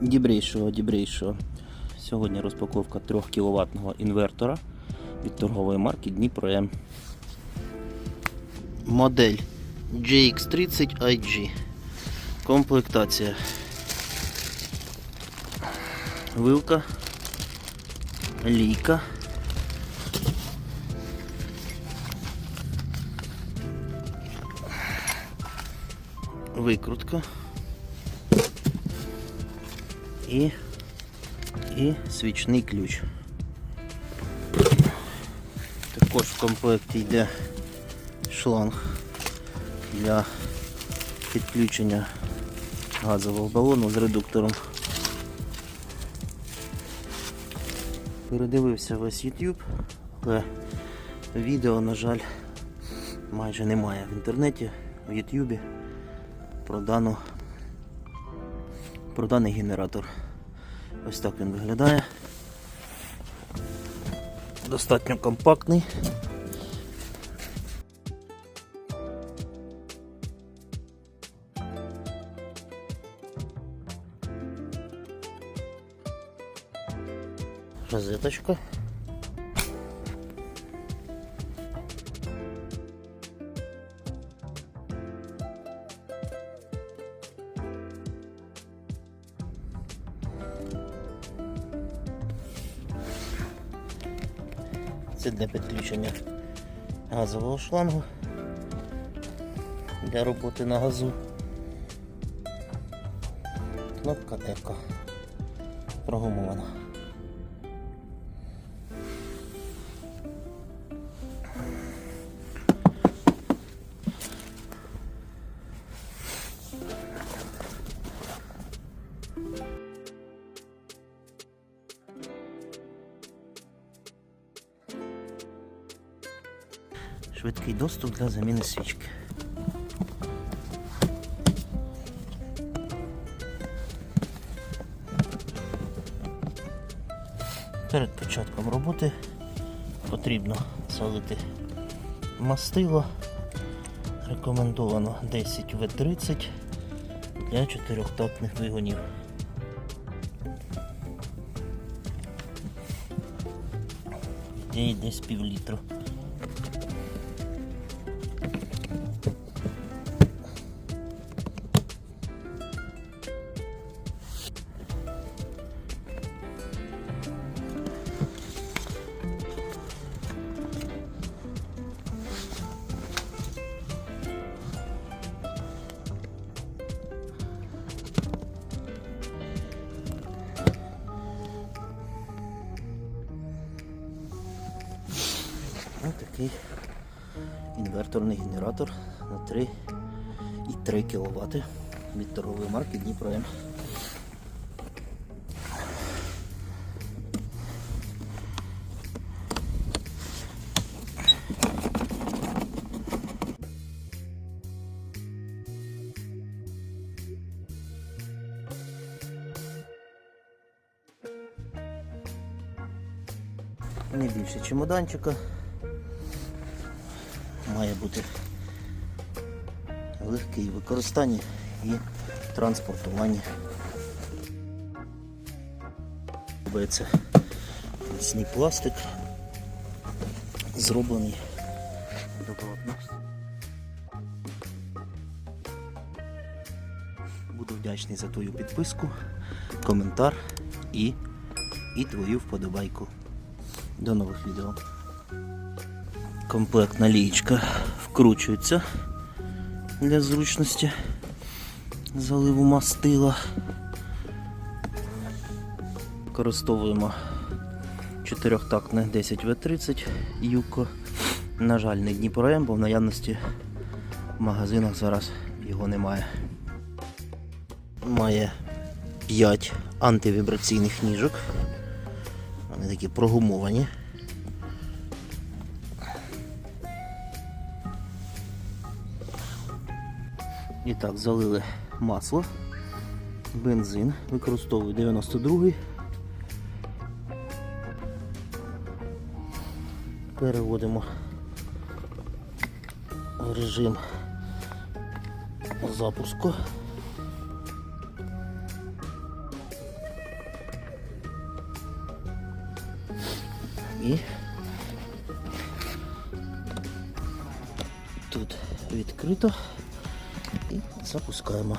дібрейшого, дібрейшого. Сьогодні розпаковка 3 кВт інвертора від торгової марки Дніпро М. Модель GX30 IG. Комплектація. Вилка. Лійка. Викрутка. І, і свічний ключ. Також в комплекті йде шланг для підключення газового балону з редуктором. Передивився весь YouTube, але відео, на жаль, майже немає в інтернеті, в YouTube про дану про даний генератор. Ось так він виглядає. Достатньо компактний. Розеточка. Це для підключення газового шлангу для роботи на газу. Кнопка еко прогумована. Швидкий доступ для заміни свічки. Перед початком роботи потрібно залити мастило. Рекомендовано 10 В30 для чотирьохтактних двигунів. Ідеї десь пів літру. Такий інверторний генератор на 3,3 кВт від торгової марки Дніпро М. Не більше чемоданчика. Має бути легкий в використанні і транспортуванні. Подобається міцний пластик, зроблений добротно. Буду вдячний за твою підписку, коментар і, і твою вподобайку. До нових відео. Комплектна лієчка вкручується для зручності заливу мастила. Використовуємо чотирьохтактне 10В30 Юко. На жаль, не Дніпро бо в наявності в магазинах зараз його немає. Має 5 антивібраційних ніжок. Вони такі прогумовані. І так, залили масло, бензин, використовую 92-й. Переводимо в режим запуску. І тут відкрито запускаємо.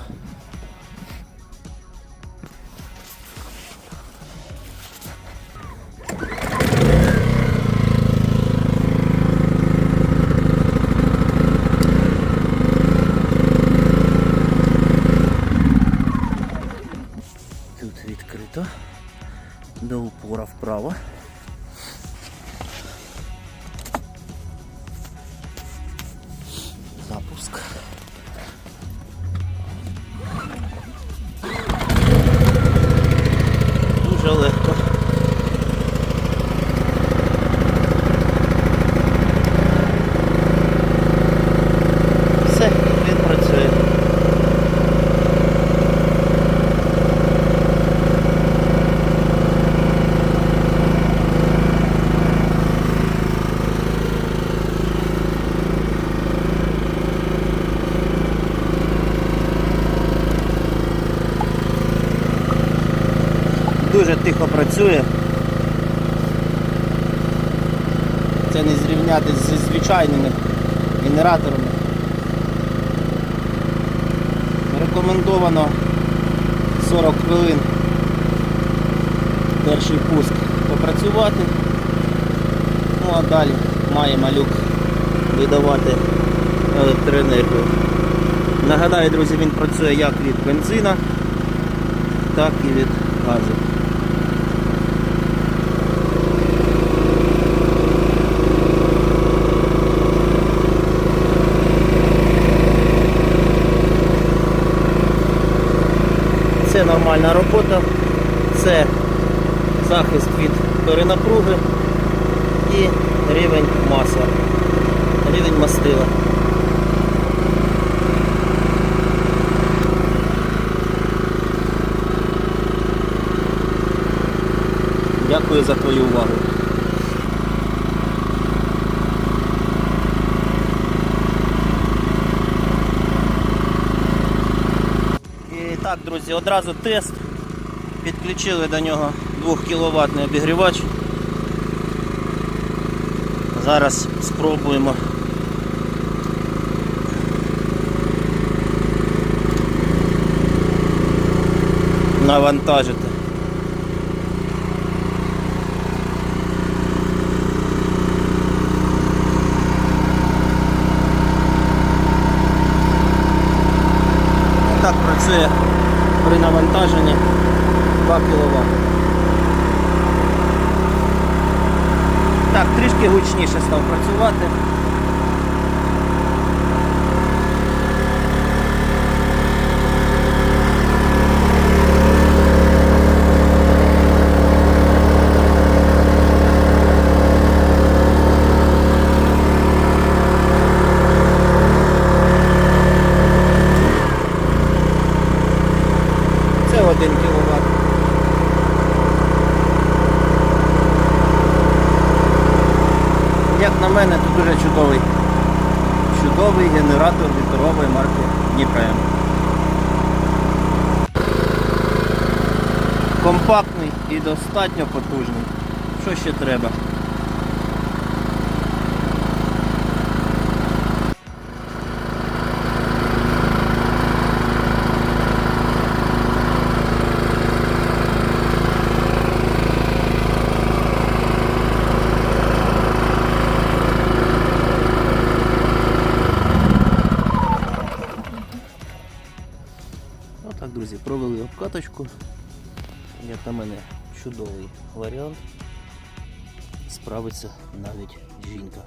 Дуже тихо працює. Це не зрівняти зі звичайними генераторами. Рекомендовано 40 хвилин перший пуск попрацювати. Ну а далі має малюк видавати електроенергію. Нагадаю, друзі, він працює як від бензина, так і від газу. Це нормальна робота, це захист від перенапруги і рівень масла, рівень мастила. Дякую за твою увагу. І так, друзі, одразу тест. Підключили до нього 2 кВт обігрівач. Зараз спробуємо. Навантажити. Так працює при навантаженні 2 кВт. Так, трішки гучніше став працювати. Це 1 кВт. Як на мене, то дуже чудовий. Чудовий генератор вітрової марки Дніпром. Компактний і достатньо потужний. Що ще треба? Отак, друзі, провели обкаточку. Як на мене, чудовий варіант. Справиться навіть жінка.